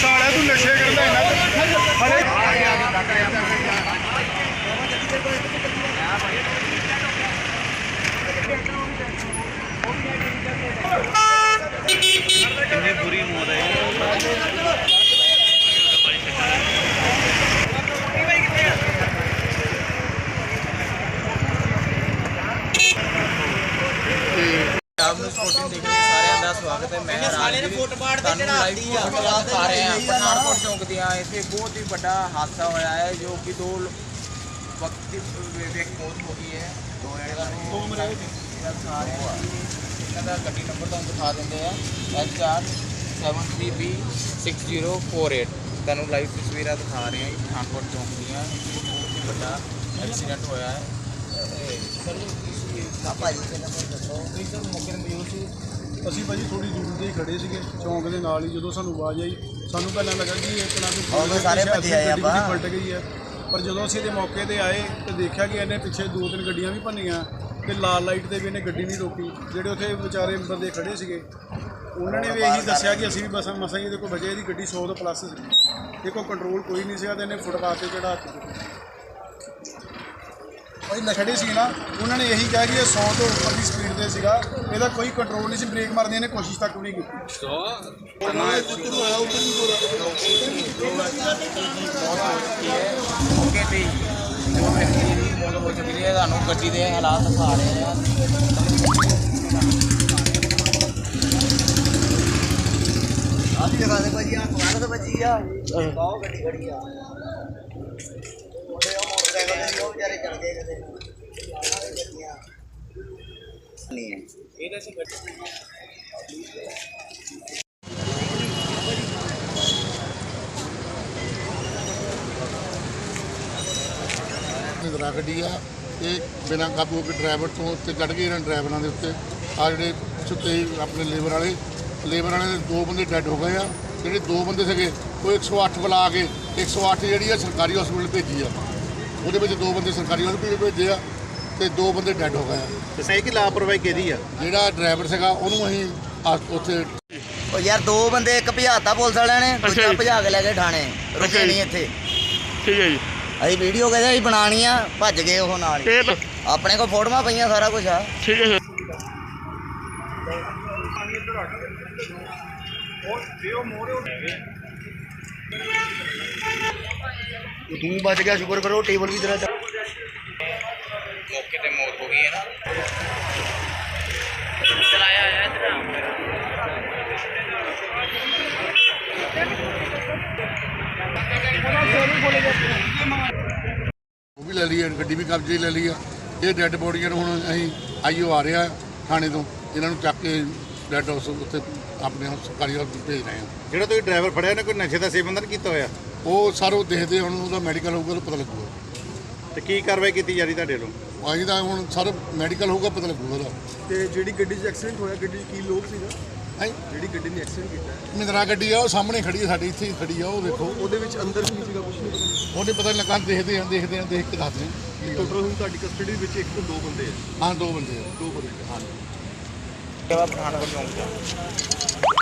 ਸਾਲਿਆ ਤੂੰ ਨਸ਼ੇ ਕਰਦਾ ਇੰਨਾ ਹਲੇ ਕਿੰਨੀ ਬੁਰੀ ਮੌਤ ਹੈ। ਆਪ ਨੂੰ ਸਪੋਰਟਿੰਗ ਦੇਖ ਰਹੇ ਦਾ ਸਵਾਗਤ ਹੈ। ਮੈਂ ਸਾਲੇ ਨੇ ਫੁੱਟਬਾਲ ਤੇ ਚੜਾਤੀ ਆ। ਦਿਖਾ ਰਹੇ ਹਾਂ ਪਠਾਨਕੋਟ ਚੌਂਕ ਦੀਆਂ ਇੱਥੇ ਬਹੁਤ ਹੀ ਵੱਡਾ ਹਾਦਸਾ ਹੋਇਆ ਹੈ ਜੋ ਕਿ ਦੋ ਦੀ ਵਿਅਕਤੀ ਮੌਤ ਹੋ ਗਈ ਹੈ। ਦੋ ਦੋ ਮਰੇ ਇਹਨਾਂ ਦਾ ਗੱਡੀ ਨੰਬਰ ਤੁਹਾਨੂੰ ਦਿਖਾ ਦਿੰਦੇ ਆ। ਐਚ ਆਰ 73B 6048 ਤੁਹਾਨੂੰ ਲਾਈਵ ਤਸਵੀਰਾਂ ਦਿਖਾ ਰਹੇ ਜੀ ਪਠਾਨਕੋਟ ਚੌਂਕ ਦੀਆਂ। ਬਹੁਤ ਹੀ ਵੱਡਾ ਐਕਸੀਡੈਂਟ ਹੋਇਆ ਹੈ। ਸਰ ਨੂੰ ਦੱਸੋ। ਤੁਸੀਂ ਸਰ ਮੌਕੇ ਤੇ ਮੌਜੂਦ ਸੀ। ਅਸੀਂ ਭਾਜੀ ਥੋੜੀ ਦੂਰ ਤੇ ਹੀ ਖੜੇ ਸੀਗੇ ਚੌਂਕ ਦੇ ਨਾਲ ਹੀ ਜਦੋਂ ਸਾਨੂੰ ਆਵਾਜ਼ ਆਈ ਸਾਨੂੰ ਪਹਿਲਾਂ ਲੱਗਾ ਕਿ ਇਹ ਇਤਨਾ ਤੋਂ ਉਦੋਂ ਸਾਰੇ ਭੱਜੇ ਆਏ ਆਪਾਂ। ਪਲਟ ਗਈ ਹੈ। ਪਰ ਜਦੋਂ ਅਸੀਂ ਇਹਦੇ ਮੌਕੇ ਤੇ ਆਏ ਤੇ ਦੇਖਿਆ ਕਿ ਇਹਨੇ ਪਿੱਛੇ ਦੋ ਤਿੰਨ ਗੱਡੀਆਂ ਵੀ ਭੰਨੀਆਂ ਤੇ ਲਾਲ ਲਾਈਟ ਤੇ ਵੀ ਇਹਨੇ ਗੱਡੀ ਨਹੀਂ ਰੋਕੀ ਜਿਹੜੇ ਉੱਥੇ ਵਿਚਾਰੇ ਬੰਦੇ ਖੜੇ ਸੀਗੇ ਉਹਨਾਂ ਨੇ ਵੀ ਇਹੀ ਦੱਸਿਆ ਕਿ ਅਸੀਂ ਵੀ ਬਸ ਮਸਾਂ ਇਹਦੇ ਕੋਲ ਬਚੇ ਇਹਦੀ ਗੱਡੀ 100 ਤੋਂ ਪਲੱਸ ਸੀ। ਕੋਲ ਕੰਟਰੋਲ ਕੋਈ ਨਹੀਂ ਸੀਗਾ ਤੇ ਇਹਨੇ ਫੁੱਟਪਾਥ ਤੇ ਚੜਾ ਦਿੱਤੀ। ਉਹ ਨਸ਼ੜੇ ਸੀ ਨਾ, ਉਹਨਾਂ ਨੇ ਇਹੀ ਕਿਹਾ ਕਿ ਇਹ 100 ਤੋਂ ਉੱਪਰ ਦੀ ਸਪੀਡ ਤੇ ਸੀਗਾ। ਇਹਦਾ ਕੋਈ ਕੰਟਰੋਲ ਨਹੀਂ ਸੀ ਬ੍ਰੇਕ ਮਾਰਨ ਦੀ ਇਹਨੇ ਕੋਸ਼ਿਸ਼ ਤੱਕ ਵੀ ਨਹੀਂ ਕੀਤੀ। ਮੌਕੇ ਤੇ ਹੀ ਵਿਅਕਤੀ ਦੀ ਮੌਤ ਹੋ ਚੁੱਕੀ ਹੈ ਤੁਹਾਨੂੰ ਗੱਡੀ ਦੇ ਹਾਲਾਤ ਦਿਖਾ ਰਹੇ ਹਾਂ ਆਹ ਜਗ੍ਹਾ ਦੇ ਭਾਜੀ ਆ। ਕੁਆਰ ਤੋਂ ਬਚੀ ਆ ਬਹੁਤ ਗੱਡੀ ਖੜੀ ਆ। ਮੋਟਰਸਾਈਕਲ ਤੇ ਉਹ ਵਿਚਾਰੇ ਚੜ ਗਏ ਕਿਤੇ ਨਹੀਂ ਹੈ ਇਹਦੇ ਸੇ ਗੱਡੀ ਗੱਡੀ ਆ, ਇਹ ਬਿਨਾਂ ਕਾਬੂ ਹੋ ਕੇ ਡਰਾਈਵਰ ਤੋਂ ਉੱਤੇ ਚੜ ਗਏ ਇਹਨਾਂ ਡਰਾਈਵਰਾਂ ਦੇ ਉੱਤੇ। ਆ ਜਿਹੜੇ ਸੁੱਤੇ ਆਪਣੇ ਲੇਬਰ ਵਾਲੇ ਲੇਬਰ ਵਾਲੇ ਦੇ ਦੋ ਬੰਦੇ ਡੈੱਡ ਹੋ ਗਏ ਆ। ਜਿਹੜੇ ਦੋ ਬੰਦੇ ਸੀਗੇ, ਉਹ 108 ਬੁਲਾ ਕੇ 108 ਜਿਹੜੀ ਆ ਸਰਕਾਰੀ ਹਸਪੀਟਲ ਭੇਜੀ ਆ। ਉਹਦੇ ਵਿੱਚ ਦੋ ਬੰਦੇ ਸਰਕਾਰੀ ਹਸਪੀਟਲ ਭੇਜੇ ਆ ਤੇ ਦੋ ਬੰਦੇ ਡੈੱਡ ਹੋ ਗਏ ਆ। ਤੇ ਸਹੀ ਕਿ ਲਾਪਰਵਾਹੀ ਕਿਹਦੀ ਆ? ਜਿਹੜਾ ਡਰਾਈਵਰ ਸੀਗਾ ਉਹਨੂੰ ਅਸੀਂ ਆ- ਉੱਥੇ ਉਹ ਯਾਰ ਦੋ ਬੰਦੇ ਇੱਕ ਭਜਾਤਾ ਪੁਲਿਸ ਵਾਲਿਆਂ ਨੇ ਦੂਜਾ ਭਜਾ ਕੇ ਲੈ ਗਏ ਥਾਣੇ। ਰੁਕੇ ਨਹੀਂ ਇੱਥੇ। ਠੀਕ ਹੈ ਜੀ। ਅਸੀਂ ਵੀਡੀਓ ਕਹਿੰਦੇ ਅਸੀਂ ਬਣਾਣੀ ਆ ਭੱਜ ਗਏ ਉਹ ਨਾਲ ਹੀ। ਇਹ ਤਾਂ- ਆਪਣੇ ਕੋਲ ਫੋਟੋਆਂ ਪਈਆਂ ਸਾਰਾ ਕੁਝ ਆ। ਠੀਕ ਹੈ ਸਰ ਤੂੰ ਬਚ ਗਿਆ ਸ਼ੁਕਰ ਕਰੋ ਟੇਬਲ ਵੀ ਤੇਰਾ ਮੌਕੇ ਤੇ ਮੌਤ ਹੋ ਗਈ ਹੈ ਨਾ। ਚਲਾਇਆ ਆਇਆ ਉਹ ਵੀ ਲੈ ਲਈ ਹੈ ਗੱਡੀ ਵੀ ਕਬਜ਼ੇ 'ਚ ਲੈ ਲਈ ਆ। ਇਹ ਡੈੱਡ ਬੋਡੀਆਂ ਨੂੰ ਹੁਣ ਅਸੀਂ ਆਈਓ ਆ ਰਿਹਾ ਥਾਣੇ ਤੋਂ। ਇਹਨਾਂ ਨੂੰ ਚੱਕ ਕੇ ਡੈੱਡ ਹਾਊਸ ਉੱਥੇ ਆਪਣੇ ਸਰਕਾਰੀ ਹਸਪਤਾਲ ਭੇਜ ਰਹੇ ਆ। ਜਿਹੜਾ ਤੁਸੀਂ ਡਰਾਈਵਰ ਫੜਿਆ ਨੇ ਕੋਈ ਨਸ਼ੇ ਦਾ ਸੇਵਨ ਤਾਂ ਨਹੀਂ ਕੀਤਾ ਹੋਇਆ? ਉਹ ਸਰ ਉਹ ਦੇਖਦੇ ਹੁਣ ਉਹਦਾ ਮੈਡੀਕਲ ਹੋਊਗਾ ਤਾਂ ਪਤਾ ਲੱਗੂਗਾ। ਤੇ ਕੀ ਕਾਰਵਾਈ ਕੀਤੀ ਜਾ ਰਹੀ ਤੁਹਾਡੇ ਵੱਲੋਂ? ਅੱਜ ਦਾ ਹੁਣ ਸਰ ਮੈਡੀਕਲ ਹੋਊਗਾ ਪਤਾ ਲੱਗੂਗਾ ਉਹਦਾ। ਤੇ ਜਿਹੜੀ ਗੱਡੀ 'ਚ ਐਕਸੀਡੈਂਟ ਹੋਇਆ ਗੱਡੀ 'ਚ ਕੀ ਲੋਕ ਸੀਗਾ? ਹੈਂ? ਜਿਹੜੀ ਗੱਡੀ ਨੇ ਐਕਸੀਡੈਂਟ ਕੀਤਾ ਹੈ, ਮਹਿੰਦਰਾ ਗੱਡੀ ਆ ਉਹ ਸਾਹਮਣੇ ਖੜੀ ਹੈ ਸਾਡੀ ਇੱਥੇ ਹੀ ਖੜੀ ਆ ਉਹ ਦੇਖੋ। ਉਹਦੇ ਵਿੱਚ ਅੰਦਰ ਕੀ ਸੀਗਾ ਕੁਝ ਨਹੀਂ ਉਹਨੇ ਪਤਾ ਨਹੀਂ ਲੱਗਾ ਦੇਖਦੇ ਆ ਦੇਖਦੇ ਆ ਦੇਖ ਕੇ ਦੱਸਦੇ ਆ ਟੋਟਲ ਹੁਣ ਤੁਹਾਡੀ ਕਸਟਡੀ ਵਿੱਚ ਇੱਕ ਤੋਂ ਦੋ ਬੰਦੇ ਆ। ਹਾਂ ਦੋ ਬੰਦੇ ਆ। ਦੋ ਬੰਦੇ ਪਠਾਨਕੋਟ ਚੌਂਕ